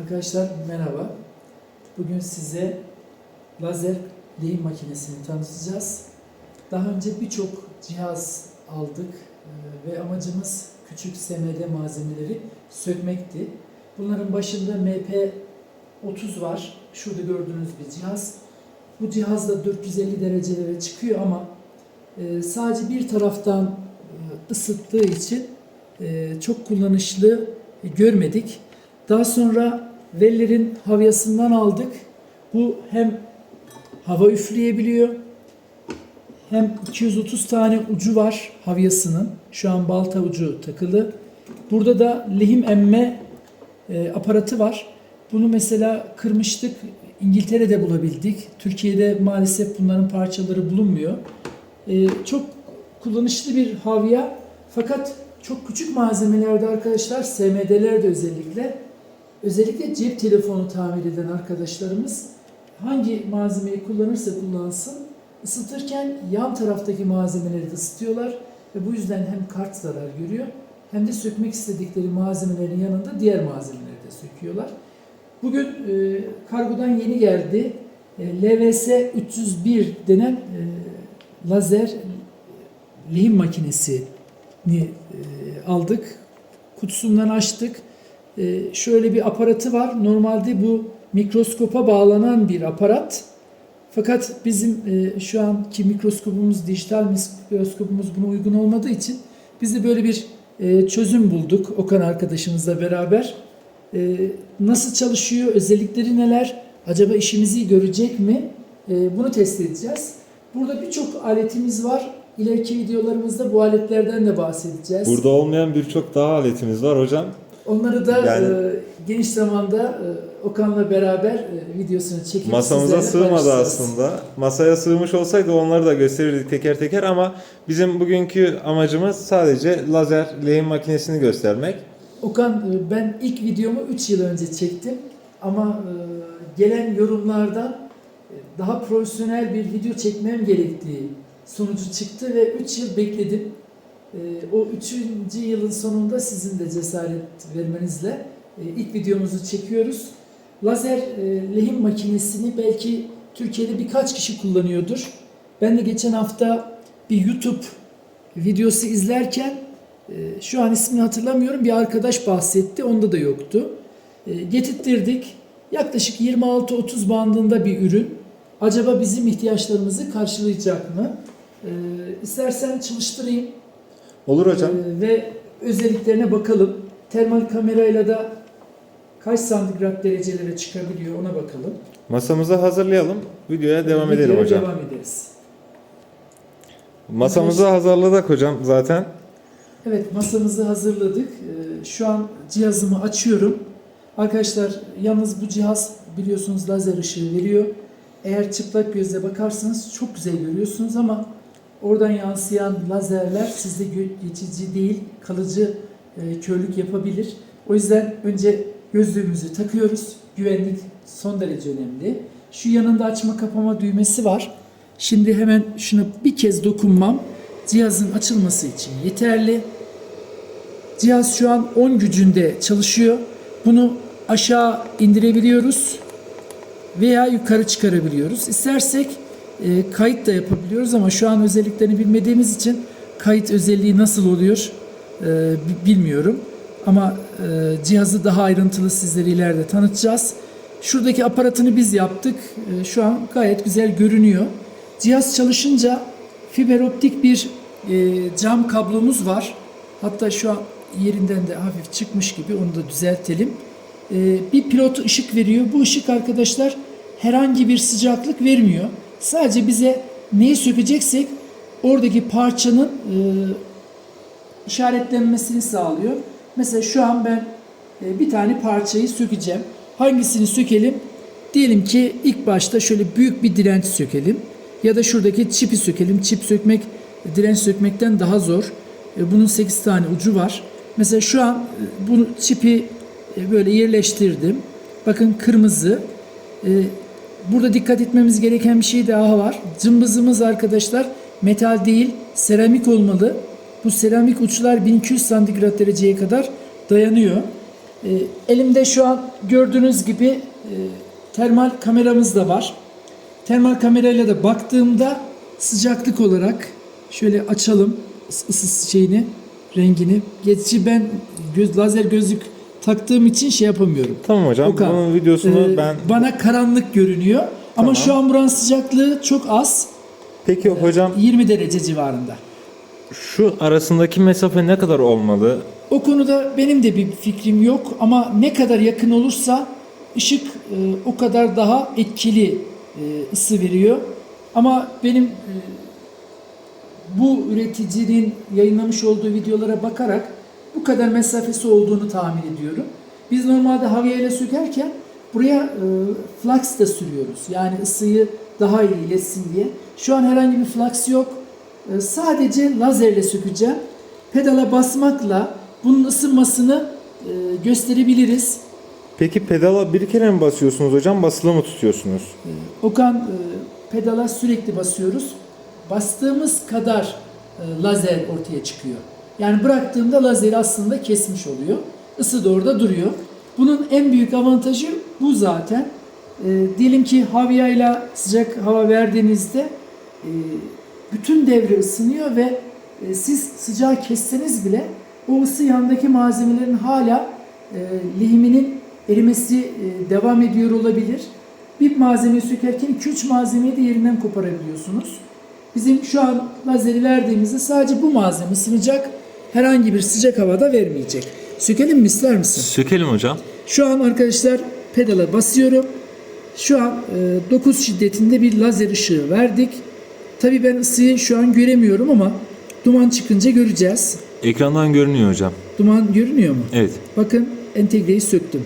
Arkadaşlar merhaba. Bugün size lazer lehim makinesini tanıtacağız. Daha önce birçok cihaz aldık ve amacımız küçük SMD malzemeleri sökmekti. Bunların başında MP30 var. Şurada gördüğünüz bir cihaz. Bu cihaz da 450 derecelere çıkıyor ama sadece bir taraftan ısıttığı için çok kullanışlı görmedik. Daha sonra Veller'in havyasından aldık. Bu hem hava üfleyebiliyor hem 230 tane ucu var havyasının. Şu an balta ucu takılı. Burada da lehim emme e, aparatı var. Bunu mesela kırmıştık. İngiltere'de bulabildik. Türkiye'de maalesef bunların parçaları bulunmuyor. E, çok kullanışlı bir havya. Fakat çok küçük malzemelerde arkadaşlar, SMD'lerde özellikle özellikle cep telefonu tamir eden arkadaşlarımız hangi malzemeyi kullanırsa kullansın ısıtırken yan taraftaki malzemeleri de ısıtıyorlar ve bu yüzden hem kart zarar görüyor hem de sökmek istedikleri malzemelerin yanında diğer malzemeleri de söküyorlar. Bugün e, kargodan yeni geldi. E, LVS 301 denen e, lazer lehim makinesini e, aldık. Kutusundan açtık. E, şöyle bir aparatı var. Normalde bu mikroskopa bağlanan bir aparat. Fakat bizim e, şu anki mikroskopumuz, dijital mikroskopumuz buna uygun olmadığı için biz de böyle bir e, çözüm bulduk Okan arkadaşımızla beraber. E, nasıl çalışıyor, özellikleri neler, acaba işimizi görecek mi? Bunu test edeceğiz. Burada birçok aletimiz var. İleriki videolarımızda bu aletlerden de bahsedeceğiz. Burada olmayan birçok daha aletimiz var hocam. Onları da Yani- e, geniş zamanda e, Okan'la beraber e, videosunu çekip Masamıza sığmadı aslında. Masaya sığmış olsaydı onları da gösterirdik teker teker ama bizim bugünkü amacımız sadece lazer lehim makinesini göstermek. Okan e, ben ilk videomu 3 yıl önce çektim ama e, gelen yorumlardan e, daha profesyonel bir video çekmem gerektiği sonucu çıktı ve 3 yıl bekledim. E, O 3. yılın sonunda sizin de cesaret vermenizle e, ilk videomuzu çekiyoruz. Lazer e, lehim makinesini belki Türkiye'de birkaç kişi kullanıyordur. Ben de geçen hafta bir YouTube videosu izlerken e, şu an ismini hatırlamıyorum bir arkadaş bahsetti. Onda da yoktu. E, getirttirdik. Yaklaşık 26-30 bandında bir ürün. Acaba bizim ihtiyaçlarımızı karşılayacak mı? E, istersen çalıştırayım Olur hocam. e, ve özelliklerine bakalım. Termal kamerayla da kaç santigrat derecelere çıkabiliyor ona bakalım. Masamızı hazırlayalım. Videoya devam edelim Videoya hocam. Devam ederiz. Masamızı hazırladık hocam zaten. Evet masamızı hazırladık. Ee, Şu an cihazımı açıyorum. Arkadaşlar yalnız bu cihaz biliyorsunuz lazer ışığı veriyor. Eğer çıplak gözle bakarsanız çok güzel görüyorsunuz ama oradan yansıyan lazerler sizde geçici değil, kalıcı e, körlük yapabilir. O yüzden önce gözlüğümüzü takıyoruz. Güvenlik son derece önemli. Şu yanında açma kapama düğmesi var. Şimdi hemen şuna bir kez dokunmam cihazın açılması için yeterli. Cihaz şu an 10 gücünde çalışıyor. Bunu aşağı indirebiliyoruz veya yukarı çıkarabiliyoruz. İstersek e, kayıt da yapabiliyoruz ama şu an özelliklerini bilmediğimiz için kayıt özelliği nasıl oluyor e, bi- bilmiyorum. Ama e, cihazı daha ayrıntılı sizlere ileride tanıtacağız. Şuradaki aparatını biz yaptık. E, şu an gayet güzel görünüyor. Cihaz çalışınca fiber optik bir e, cam kablomuz var. Hatta şu an yerinden de hafif çıkmış gibi onu da düzeltelim. E, bir pilot ışık veriyor. Bu ışık arkadaşlar herhangi bir sıcaklık vermiyor. Sadece bize neyi sökeceksek oradaki parçanın e, işaretlenmesini sağlıyor. Mesela şu an ben e, bir tane parçayı sökeceğim. Hangisini sökelim? Diyelim ki ilk başta şöyle büyük bir direnç sökelim. Ya da şuradaki çipi sökelim. Çip sökmek direnç sökmekten daha zor. E, Bunun 8 tane ucu var. Mesela şu an e, bunu çipi e, böyle yerleştirdim. Bakın kırmızı. E, Burada dikkat etmemiz gereken bir şey daha var. Cımbızımız arkadaşlar metal değil, seramik olmalı. Bu seramik uçlar 1200 santigrat dereceye kadar dayanıyor. E, elimde şu an gördüğünüz gibi e, termal kameramız da var. Termal kamerayla da baktığımda sıcaklık olarak şöyle açalım ıs- ısı şeyini, rengini. Geçici ben göz, lazer gözlük taktığım için şey yapamıyorum. Tamam hocam. Okan, Bunun videosunu Ee, ben Bana karanlık görünüyor. Ama Tamam. şu an buranın sıcaklığı çok az. Peki hocam 20 derece civarında. şu arasındaki mesafe ne kadar olmalı? O konuda benim de bir fikrim yok ama ne kadar yakın olursa ışık e, o kadar daha etkili e, ısı veriyor. Ama benim e, bu üreticinin yayınlamış olduğu videolara bakarak bu kadar mesafesi olduğunu tahmin ediyorum. Biz normalde havya ile sökerken buraya e, flux da sürüyoruz. Yani ısıyı daha iyi iletsin diye. Şu an herhangi bir flux yok. E, sadece lazerle sökeceğim. Pedala basmakla bunun ısınmasını e, gösterebiliriz. Peki pedala bir kere mi basıyorsunuz hocam? Basılı mı tutuyorsunuz? Okan e, pedala sürekli basıyoruz. Bastığımız kadar e, lazer ortaya çıkıyor. Yani bıraktığımda lazeri aslında kesmiş oluyor. Isı da orada duruyor. Bunun en büyük avantajı bu zaten. E, diyelim ki havyayla sıcak hava verdiğinizde e, bütün devre ısınıyor ve e, siz sıcağı kesseniz bile o ısı yandaki malzemelerin hala e, lehiminin erimesi e, devam ediyor olabilir. Bir malzemeyi sökerken 2-3 malzemeyi de yerinden koparabiliyorsunuz. Bizim şu an lazeri verdiğimizde sadece bu malzeme ısınacak. Herhangi bir sıcak havada vermeyecek. Sökelim mi ister misin? Sökelim hocam. Şu an arkadaşlar pedala basıyorum. Şu an e, 9 şiddetinde bir lazer ışığı verdik. Tabii ben ısıyı şu an göremiyorum ama duman çıkınca göreceğiz. Ekrandan görünüyor hocam. Duman görünüyor mu? Evet. Bakın entegreyi söktüm.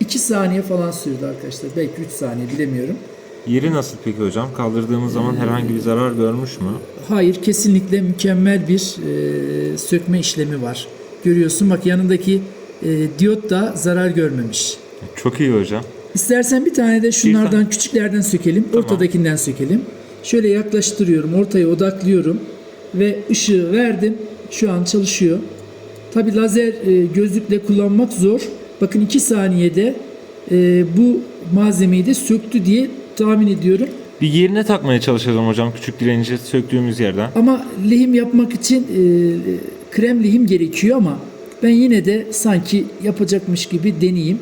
2 saniye falan sürdü arkadaşlar. Belki 3 saniye bilemiyorum. Yeri nasıl peki hocam? Kaldırdığımız zaman herhangi bir zarar görmüş mü? Hayır kesinlikle mükemmel bir e, sökme işlemi var. Görüyorsun bak yanındaki e, diyot da zarar görmemiş. Çok iyi hocam. İstersen bir tane de şunlardan tane. küçüklerden sökelim. Tamam. Ortadakinden sökelim. Şöyle yaklaştırıyorum. Ortaya odaklıyorum. Ve ışığı verdim. Şu an çalışıyor. Tabi lazer e, gözlükle kullanmak zor. Bakın 2 saniyede e, bu malzemeyi de söktü diye tahmin ediyorum. Bir yerine takmaya çalışalım hocam küçük direnci söktüğümüz yerden. Ama lehim yapmak için e, krem lehim gerekiyor ama ben yine de sanki yapacakmış gibi deneyeyim.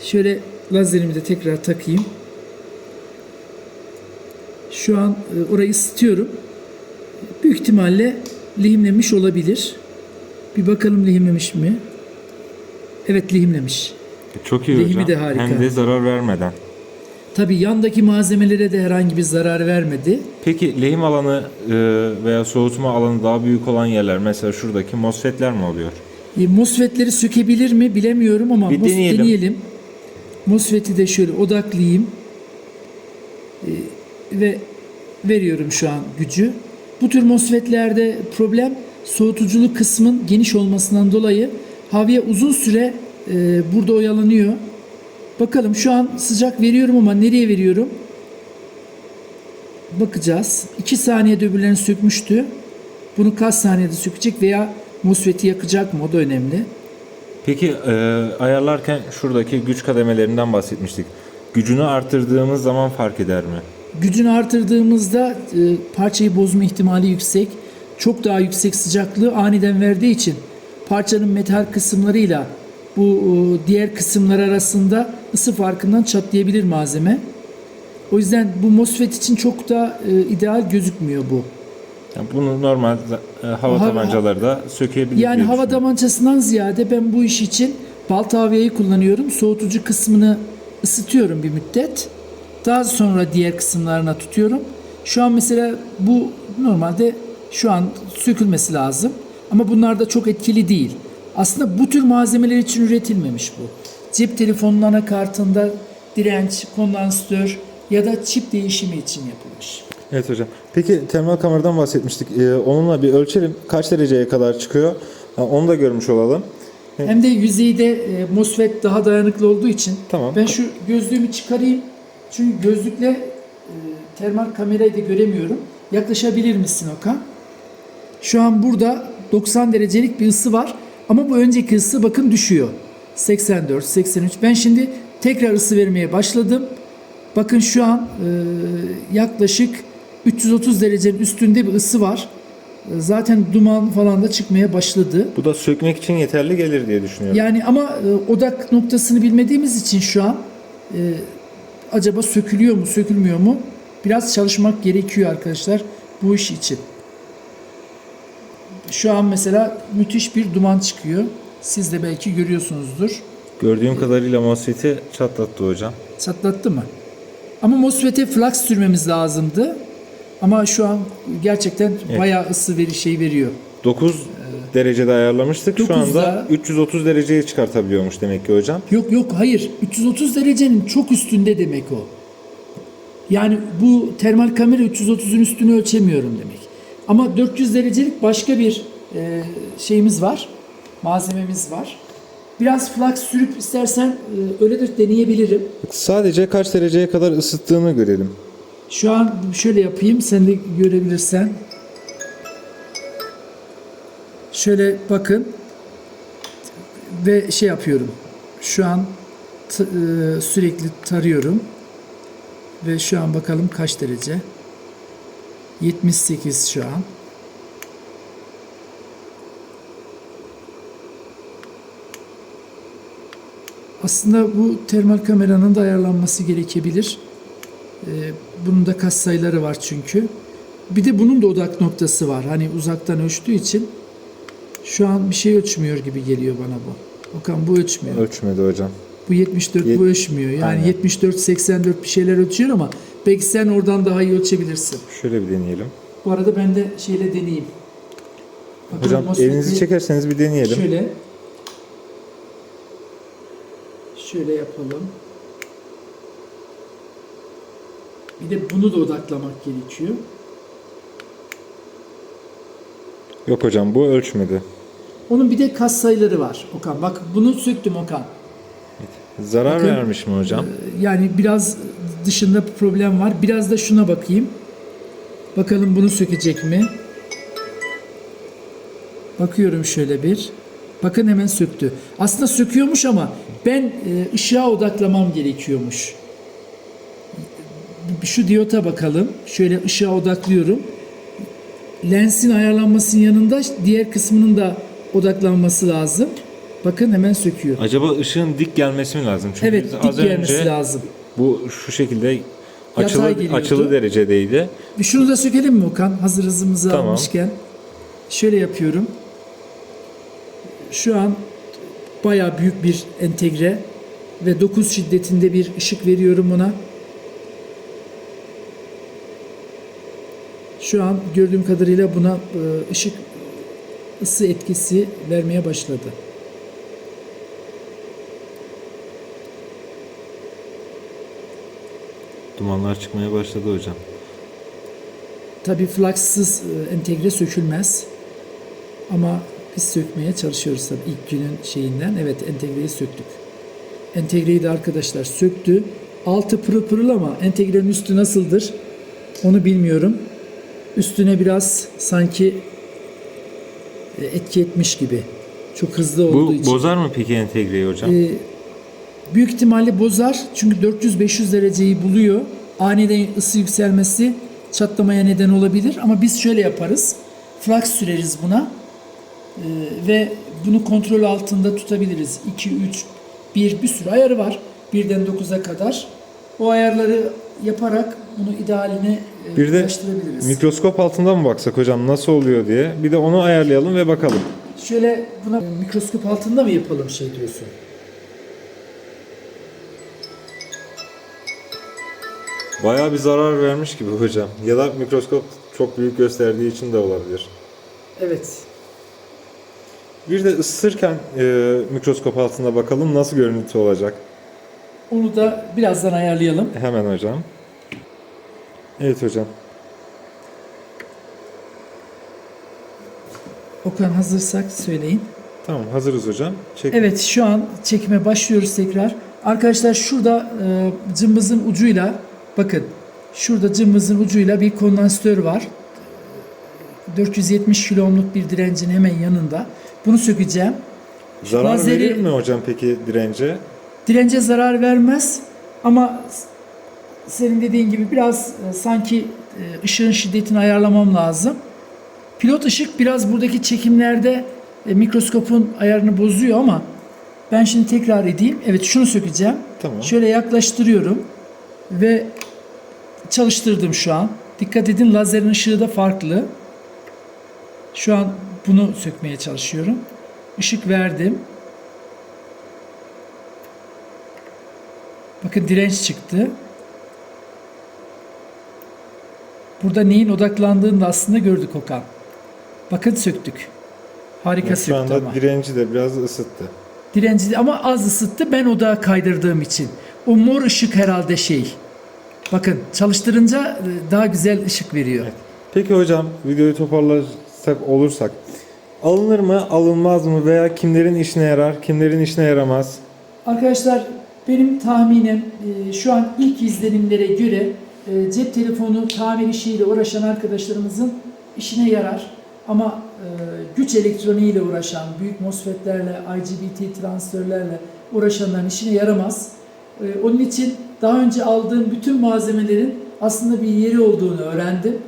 Şöyle lazerimi de tekrar takayım. Şu an e, orayı ısıtıyorum. Büyük ihtimalle lehimlemiş olabilir. Bir bakalım lehimlemiş mi? Evet lehimlemiş. Çok iyi Lehimi hocam. de harika. Hem de zarar vermeden. Tabi yandaki malzemelere de herhangi bir zarar vermedi. Peki lehim alanı e, veya soğutma alanı daha büyük olan yerler mesela şuradaki MOSFET'ler mi oluyor? E, MOSFET'leri sökebilir mi bilemiyorum ama Bir MOS deneyelim. deneyelim. MOSFET'i de şöyle odaklayayım. E, ve veriyorum şu an gücü. Bu tür MOSFET'lerde problem soğutuculuk kısmın geniş olmasından dolayı havya uzun süre e, burada oyalanıyor. Bakalım şu an sıcak veriyorum ama nereye veriyorum? Bakacağız. 2 saniyede öbürlerini sökmüştü. Bunu kaç saniyede sökecek veya MOSFET'i yakacak mı? O da önemli. Peki e, ayarlarken şuradaki güç kademelerinden bahsetmiştik. Gücünü artırdığımız zaman fark eder mi? Gücünü artırdığımızda e, parçayı bozma ihtimali yüksek. Çok daha yüksek sıcaklığı aniden verdiği için parçanın metal kısımlarıyla bu e, diğer kısımlar arasında ısı farkından çatlayabilir malzeme. O yüzden bu MOSFET için çok da e, ideal gözükmüyor bu. Yani bunu normal e, hava tabancaları da sökebilir Yani hava tabancasından ziyade ben bu iş için balta havyayı kullanıyorum. Soğutucu kısmını ısıtıyorum bir müddet. Daha sonra diğer kısımlarına tutuyorum. Şu an mesela bu normalde şu an sökülmesi lazım. Ama bunlar da çok etkili değil. Aslında bu tür malzemeler için üretilmemiş bu. Cep telefonunun anakartında direnç, kondansatör ya da çip değişimi için yapılmış. Evet hocam. Peki termal kameradan bahsetmiştik. E, onunla bir ölçelim. Kaç dereceye kadar çıkıyor? Ha, onu da görmüş olalım. Hem de yüzeyde e, MOSFET daha dayanıklı olduğu için Tamam. ben şu gözlüğümü çıkarayım. Çünkü gözlükle e, termal kamerayı da göremiyorum. Yaklaşabilir misin Okan? Şu an burada 90 derecelik bir ısı var ama bu önceki ısı bakın düşüyor. 84, 83. Ben şimdi tekrar ısı vermeye başladım. Bakın şu an e, yaklaşık 330 derecenin üstünde bir ısı var. E, Zaten duman falan da çıkmaya başladı. Bu da sökmek için yeterli gelir diye düşünüyorum. Yani ama e, odak noktasını bilmediğimiz için şu an e, acaba sökülüyor mu, sökülmüyor mu? Biraz çalışmak gerekiyor arkadaşlar bu iş için. Şu an mesela müthiş bir duman çıkıyor. Siz de belki görüyorsunuzdur. Gördüğüm kadarıyla MOSFET'i çatlattı hocam. Çatlattı mı? Ama MOSFET'e flux sürmemiz lazımdı. Ama şu an gerçekten Evet. bayağı ısı veri şey veriyor. 9 derecede ayarlamıştık. Şu 9'da anda 330 dereceye çıkartabiliyormuş demek ki hocam. Yok yok hayır. 330 derecenin çok üstünde demek o. Yani bu termal kamera 330'un üstünü ölçemiyorum demek. Ama 400 derecelik başka bir e, şeyimiz var. Malzememiz var. Biraz flux sürüp istersen e, öyle de deneyebilirim. Sadece kaç dereceye kadar ısıttığını görelim. Şu an şöyle yapayım sen de görebilirsen. Şöyle bakın ve şey yapıyorum. Şu an e, sürekli tarıyorum ve şu an bakalım kaç derece. 78 şu an. Aslında bu termal kameranın da ayarlanması gerekebilir. Ee, bunun da kas sayıları var çünkü. Bir de bunun da odak noktası var. Hani uzaktan ölçtüğü için şu an bir şey ölçmüyor gibi geliyor bana bu. Okan bu ölçmüyor. Ölçmedi hocam. Bu 74 Yet- bu ölçmüyor. Yani Aynen. 74 84 bir şeyler ölçüyor ama belki sen oradan daha iyi ölçebilirsin. Şöyle bir deneyelim. Bu arada ben de şeyle deneyeyim. Bakalım Hocam elinizi çekerseniz bir deneyelim. Şöyle. Şöyle yapalım. Bir de bunu da odaklamak gerekiyor. Yok hocam bu ölçmedi. Onun bir de kas sayıları var Okan. Bak bunu söktüm Okan. Zarar Bakın, vermiş mi hocam? Yani biraz dışında bir problem var. Biraz da şuna bakayım. Bakalım bunu sökecek mi? Bakıyorum şöyle bir. Bakın hemen söktü. Aslında söküyormuş ama ben e, ışığa odaklamam gerekiyormuş. Şu diyota bakalım. Şöyle ışığa odaklıyorum. Lensin ayarlanmasının yanında diğer kısmının da odaklanması lazım. Bakın hemen söküyor. Acaba ışığın dik gelmesi mi lazım? Çünkü Evet dik gelmesi önce lazım. Bu şu şekilde açılı, geliyordu. açılı derecedeydi. Bir şunu da sökelim mi Okan? Hazır hızımızı Tamam. almışken. Şöyle yapıyorum. Şu an bayağı büyük bir entegre ve 9 şiddetinde bir ışık veriyorum ona. Şu an gördüğüm kadarıyla buna e, ışık ısı etkisi vermeye başladı. Dumanlar çıkmaya başladı hocam. Tabii fluxsız e, entegre sökülmez. Ama biz sökmeye çalışıyoruz tabii ilk günün şeyinden. Evet entegreyi söktük. Entegreyi de arkadaşlar söktü. Altı pırıl pırıl ama entegrenin üstü nasıldır? Onu bilmiyorum. Üstüne biraz sanki e, etki etmiş gibi. Çok hızlı olduğu Bu için. bozar mı peki entegreyi hocam? Ee, büyük ihtimalle bozar. Çünkü 400-500 dereceyi buluyor. Aniden ısı yükselmesi çatlamaya neden olabilir. Ama biz şöyle yaparız. Flux süreriz buna. Ee, ve bunu kontrol altında tutabiliriz. 2, 3, 1 bir sürü ayarı var. 1'den 9'a kadar. O ayarları yaparak bunu idealine e, Bir de. Mikroskop altında mı baksak hocam nasıl oluyor diye. Bir de onu ayarlayalım ve bakalım. Şöyle buna mikroskop altında mı yapalım şey diyorsun? Bayağı bir zarar vermiş gibi hocam. Ya da mikroskop çok büyük gösterdiği için de olabilir. Evet. Bir de ısıtırken e, mikroskop altında bakalım nasıl görüntü olacak. Onu da birazdan ayarlayalım. Hemen hocam. Evet hocam. Okan hazırsak söyleyin. Tamam hazırız hocam. Çek. Evet şu an çekime başlıyoruz tekrar. Arkadaşlar şurada e, cımbızın ucuyla bakın şurada cımbızın ucuyla bir kondansatör var. 470 kilo ohmluk bir direncin hemen yanında. Bunu sökeceğim. Zarar Lazeri- verir mi hocam peki dirence? Dirence zarar vermez ama senin dediğin gibi biraz e, sanki e, ışığın şiddetini ayarlamam lazım. Pilot ışık biraz buradaki çekimlerde e, mikroskopun ayarını bozuyor ama ben şimdi tekrar edeyim. Evet şunu sökeceğim. Tamam. Şöyle yaklaştırıyorum ve çalıştırdım şu an. Dikkat edin lazerin ışığı da farklı. Şu an bunu sökmeye çalışıyorum. Işık verdim. Bakın direnç çıktı. Burada neyin odaklandığını da aslında gördük Okan. Bakın söktük. Harika Yani şu söktü anda ama. direnci de biraz ısıttı. Direnci ama az ısıttı. Ben odağa kaydırdığım için. O mor ışık herhalde şey. Bakın çalıştırınca e, daha güzel ışık veriyor. Peki hocam videoyu toparlarsak olursak alınır mı alınmaz mı veya kimlerin işine yarar kimlerin işine yaramaz? Arkadaşlar benim tahminim e, şu an ilk izlenimlere göre e, cep telefonu tamir işiyle uğraşan arkadaşlarımızın işine yarar. Ama güç elektroniğiyle uğraşan, büyük MOSFET'lerle, IGBT transistörlerle uğraşanların işine yaramaz. Onun için daha önce aldığım bütün malzemelerin aslında bir yeri olduğunu öğrendim.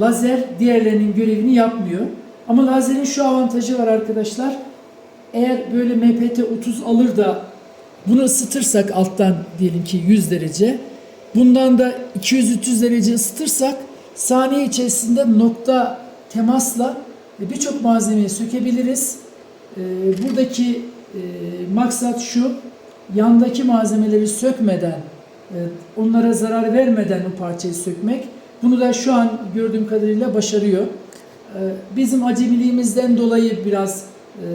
Lazer diğerlerinin görevini yapmıyor. Ama lazerin şu avantajı var arkadaşlar. Eğer böyle MPT 30 alır da bunu ısıtırsak alttan diyelim ki 100 derece, bundan da 200-300 derece ısıtırsak saniye içerisinde nokta temasla birçok malzemeyi sökebiliriz. Ee, Buradaki e, maksat şu, yandaki malzemeleri sökmeden, onlara zarar vermeden o parçayı sökmek. Bunu da şu an gördüğüm kadarıyla başarıyor. Ee, Bizim acemiliğimizden dolayı biraz e,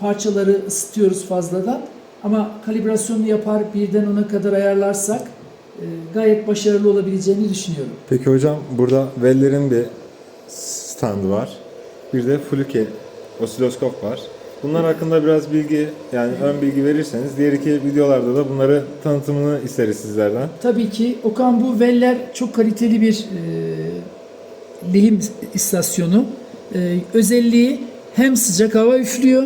parçaları ısıtıyoruz fazladan. Ama kalibrasyonunu yapar birden ona kadar ayarlarsak e, gayet başarılı olabileceğini düşünüyorum. Peki hocam burada Weller'in bir standı var. Bir de Fluke osiloskop var. Bunlar hakkında biraz bilgi yani ön bilgi verirseniz diğer iki videolarda da bunları tanıtımını isteriz sizlerden. Tabii ki Okan bu Veller çok kaliteli bir e, lehim istasyonu. E, özelliği hem sıcak hava üflüyor,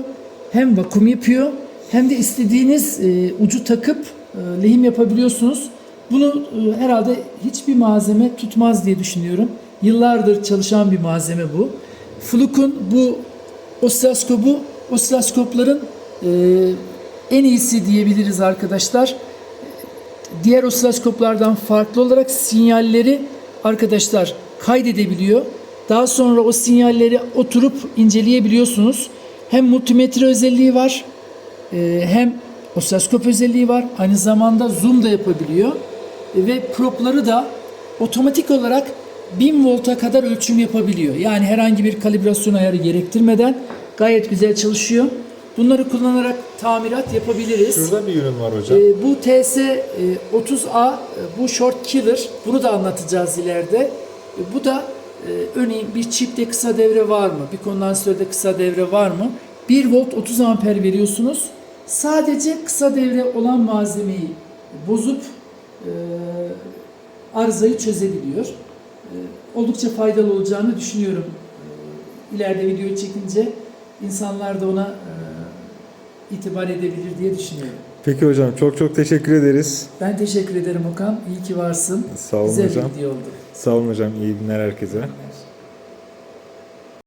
hem vakum yapıyor, hem de istediğiniz e, ucu takıp e, lehim yapabiliyorsunuz. Bunu e, herhalde hiçbir malzeme tutmaz diye düşünüyorum. Yıllardır çalışan bir malzeme bu. Fluke'un bu osiloskopu, osiloskopların e, en iyisi diyebiliriz arkadaşlar diğer osiloskoplardan farklı olarak sinyalleri arkadaşlar kaydedebiliyor. Daha sonra o sinyalleri oturup inceleyebiliyorsunuz. Hem multimetre özelliği var, e, hem osiloskop özelliği var. Aynı zamanda zoom da yapabiliyor. E, Ve propları da otomatik olarak 1000 volta kadar ölçüm yapabiliyor. Yani herhangi bir kalibrasyon ayarı gerektirmeden gayet güzel çalışıyor. Bunları kullanarak tamirat yapabiliriz. Şurada bir ürün var hocam. Ee, bu TS e, 30A e, bu short killer. Bunu da anlatacağız ileride. E, bu da örneğin bir çipte kısa devre var mı? Bir kondansatörde kısa devre var mı? 1 volt 30 amper veriyorsunuz. Sadece kısa devre olan malzemeyi bozup e, arızayı çözebiliyor. E, oldukça faydalı olacağını düşünüyorum. E, ileride videoyu çekince insanlar da ona e, itibar edebilir diye düşünüyorum. Peki hocam çok çok teşekkür ederiz. Ben teşekkür ederim Okan. İyi ki varsın. Sağ olun Güzel hocam. oldu. Sağ olun hocam. İyi günler herkese.